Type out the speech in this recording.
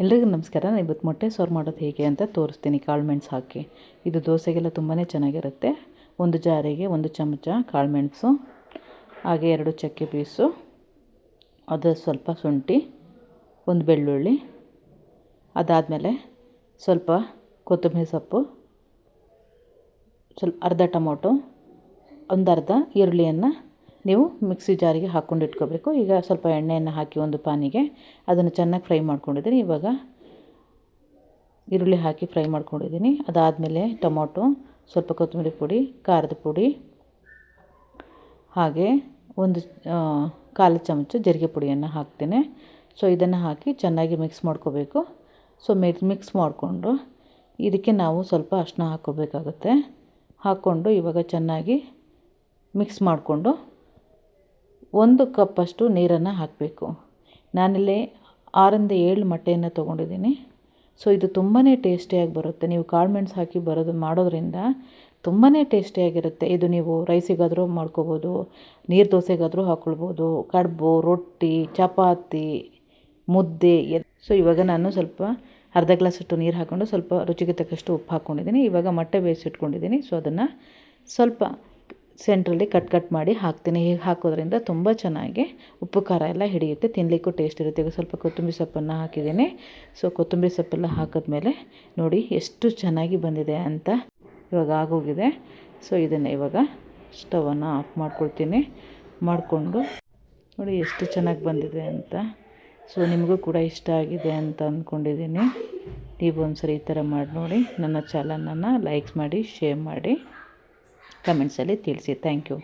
ಎಲ್ರಿಗೂ ನಮಸ್ಕಾರ. ನಾನು ಇವತ್ತು ಮೊಟ್ಟೆ ಸೋರ್ ಮಾಡೋದು ಹೇಗೆ ಅಂತ ತೋರಿಸ್ತೀನಿ. ಕಾಳು ಮೆಣಸು ಹಾಕಿ. ಇದು ದೋಸೆಗೆಲ್ಲ ತುಂಬಾ ಚೆನ್ನಾಗಿರುತ್ತೆ. ಒಂದು ಜಾರಿಗೆ ಒಂದು ಚಮಚ ಕಾಳು ಮೆಣಸು, ಹಾಗೆ ಎರಡು ಚಕ್ಕೆ ಪೀಸು ಅದು ಸ್ವಲ್ಪ ಶುಂಠಿ, ಒಂದು ಬೆಳ್ಳುಳ್ಳಿ, ಅದಾದಮೇಲೆ ಸ್ವಲ್ಪ ಕೊತ್ತಂಬರಿ ಸೊಪ್ಪು, ಸ್ವಲ್ಪ ಅರ್ಧ ಟೊಮೊಟೊ, ಒಂದು ಅರ್ಧ ಈರುಳ್ಳಿಯನ್ನು ನೀವು ಮಿಕ್ಸಿ ಜಾರಿಗೆ ಹಾಕ್ಕೊಂಡು ಇಟ್ಕೋಬೇಕು. ಈಗ ಸ್ವಲ್ಪ ಎಣ್ಣೆಯನ್ನು ಹಾಕಿ ಒಂದು ಪಾನಿಗೆ ಅದನ್ನು ಚೆನ್ನಾಗಿ ಫ್ರೈ ಮಾಡ್ಕೊಂಡಿದ್ದೀನಿ. ಇವಾಗ ಈರುಳ್ಳಿ ಹಾಕಿ ಫ್ರೈ ಮಾಡ್ಕೊಂಡಿದ್ದೀನಿ. ಅದಾದಮೇಲೆ ಟೊಮೊಟೊ, ಸ್ವಲ್ಪ ಕೊತ್ತಂಬರಿ ಪುಡಿ, ಖಾರದ ಪುಡಿ, ಹಾಗೆ ಒಂದು ಕಾಲು ಚಮಚ ಜೀರಿಗೆ ಪುಡಿಯನ್ನು ಹಾಕ್ತೇನೆ. ಸೊ, ಇದನ್ನು ಹಾಕಿ ಚೆನ್ನಾಗಿ ಮಿಕ್ಸ್ ಮಾಡ್ಕೋಬೇಕು. ಸೊ ಮಿಕ್ಸ್ ಮಾಡಿಕೊಂಡು ಇದಕ್ಕೆ ನಾವು ಸ್ವಲ್ಪ ಅರ್ಶಿನ ಹಾಕ್ಕೋಬೇಕಾಗುತ್ತೆ. ಹಾಕ್ಕೊಂಡು ಇವಾಗ ಚೆನ್ನಾಗಿ ಮಿಕ್ಸ್ ಮಾಡಿಕೊಂಡು ಒಂದು ಕಪ್ಪಷ್ಟು ನೀರನ್ನು ಹಾಕಬೇಕು. ನಾನಿಲ್ಲಿ ಆರರಿಂದ ಏಳು ಮೊಟ್ಟೆಯನ್ನು ತೊಗೊಂಡಿದ್ದೀನಿ. ಸೊ, ಇದು ತುಂಬಾ ಟೇಸ್ಟಿಯಾಗಿ ಬರುತ್ತೆ. ನೀವು ಕಾಳು ಮೆಣಸು ಹಾಕಿ ಬರೋದು ಮಾಡೋದ್ರಿಂದ ತುಂಬಾ ಟೇಸ್ಟಿಯಾಗಿರುತ್ತೆ. ಇದು ನೀವು ರೈಸಿಗಾದರೂ ಮಾಡ್ಕೋಬೋದು, ನೀರು ದೋಸೆಗಾದರೂ ಹಾಕ್ಕೊಳ್ಬೋದು ಕಡುಬು, ರೊಟ್ಟಿ, ಚಪಾತಿ, ಮುದ್ದೆ ಸೊ, ಇವಾಗ ನಾನು ಸ್ವಲ್ಪ ಅರ್ಧ ಗ್ಲಾಸಷ್ಟು ನೀರು ಹಾಕ್ಕೊಂಡು ಸ್ವಲ್ಪ ರುಚಿಗೆ ತಕ್ಕಷ್ಟು ಉಪ್ಪು ಹಾಕ್ಕೊಂಡಿದ್ದೀನಿ ಇವಾಗ ಮೊಟ್ಟೆ ಬೇಯಿಸಿಟ್ಕೊಂಡಿದ್ದೀನಿ. ಸೊ, ಅದನ್ನು ಸ್ವಲ್ಪ ಸೆಂಟ್ರಲ್ಲಿ ಕಟ್ ಕಟ್ ಮಾಡಿ ಹಾಕ್ತೀನಿ. ಹೀಗೆ ಹಾಕೋದ್ರಿಂದ ತುಂಬ ಚೆನ್ನಾಗಿ ಉಪ್ಪು, ಖಾರ ಎಲ್ಲ ಹಿಡಿಯುತ್ತೆ. ತಿನ್ನಲಿಕ್ಕೂ ಟೇಸ್ಟ್ ಇರುತ್ತೆ. ಈಗ ಸ್ವಲ್ಪ ಕೊತ್ತಂಬರಿ ಸೊಪ್ಪನ್ನು ಹಾಕಿದ್ದೀನಿ. ಸೊ ಕೊತ್ತಂಬರಿ ಸೊಪ್ಪೆಲ್ಲ ಹಾಕಿದ್ಮೇಲೆ ನೋಡಿ ಎಷ್ಟು ಚೆನ್ನಾಗಿ ಬಂದಿದೆ ಅಂತ ಇವಾಗ ಆಗೋಗಿದೆ. ಸೊ ಇದನ್ನು ಇವಾಗ ಸ್ಟವನ್ನು ಆಫ್ ಮಾಡ್ಕೊಳ್ತೀನಿ. ಮಾಡಿಕೊಂಡು ನೋಡಿ ಎಷ್ಟು ಚೆನ್ನಾಗಿ ಬಂದಿದೆ ಅಂತ. ಸೊ ನಿಮಗೂ ಕೂಡ ಇಷ್ಟ ಆಗಿದೆ ಅಂತ ಅಂದ್ಕೊಂಡಿದ್ದೀನಿ ನೀವು ಒಂದು ಈ ಥರ ಮಾಡಿ ನೋಡಿ. ನನ್ನ ಚಾನಲನ್ನು ಲೈಕ್ಸ್ ಮಾಡಿ ಶೇರ್ ಮಾಡಿ. ಕಮೆಂಟ್ಸಲ್ಲಿ ತಿಳಿಸಿ. Thank you